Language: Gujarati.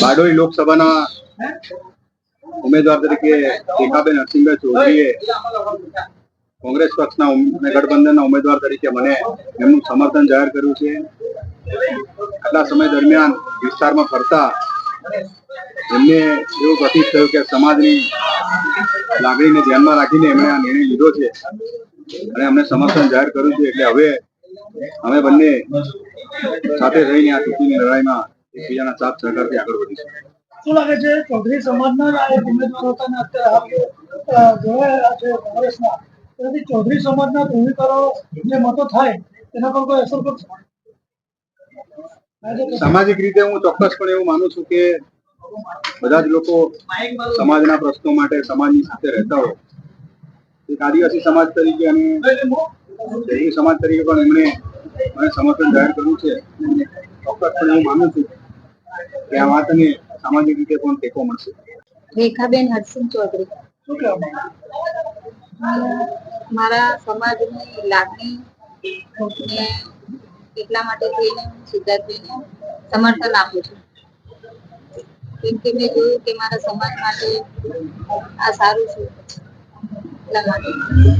બારડોલી લોકસભાના ઉમેદવાર તરીકે રેખાબેન હરસિંહભાઈ ચૌધરીએ કોંગ્રેસ પક્ષના ગઠબંધનના ઉમેદવાર તરીકે મને એમનું સમર્થન જાહેર કર્યું છે. આટલા સમય દરમિયાન વિસ્તારમાં ફરતા એમને એવું પ્રતીત થયું કે સમાજની લાગણીને ધ્યાનમાં રાખીને એમણે આ નિર્ણય લીધો છે. અને અમને સમર્થન જાહેર કર્યું છે એટલે હવે અમે બંને સાથે રહીને આ ચૂંટણીની લડાઈમાં એકબીજાના સાથ સહકારથી આગળ વધીશું. શું લાગે છે ચૌધરી સમાજના ઉમેદવાર જોડાયેલા છે કોંગ્રેસના? તેથી ચૌધરી સમાજના ધ્રુવીકરો જે મતો થાય તેના પર કોઈ અસર કરશે સામાજિક રીતે હું ચોક્કસપણે એવું માનું છું કે બધા જ લોકો સમાજના પ્રશ્નો માટે સમાજની સાથે રહેતા હોય. એક આદિવાસી સમાજ તરીકે અને જૈન સમાજ તરીકે પણ એમણે મને સમર્થન જાહેર કર્યું છે. ચોક્કસપણે હું માનું છું કે આ વાતને સામાજિક રીતે પણ ટેકો મળશે. રેખાબેન હરસિંહ ચૌધરી. શું કહેવા માંગો? હું મારા સમાજની લાગણી ને એટલા માટે થઈને હું સમર્થન આપું છું. કેમ કે મેં જોયું કે મારા સમાજ માટે આ સારું છે. la madre.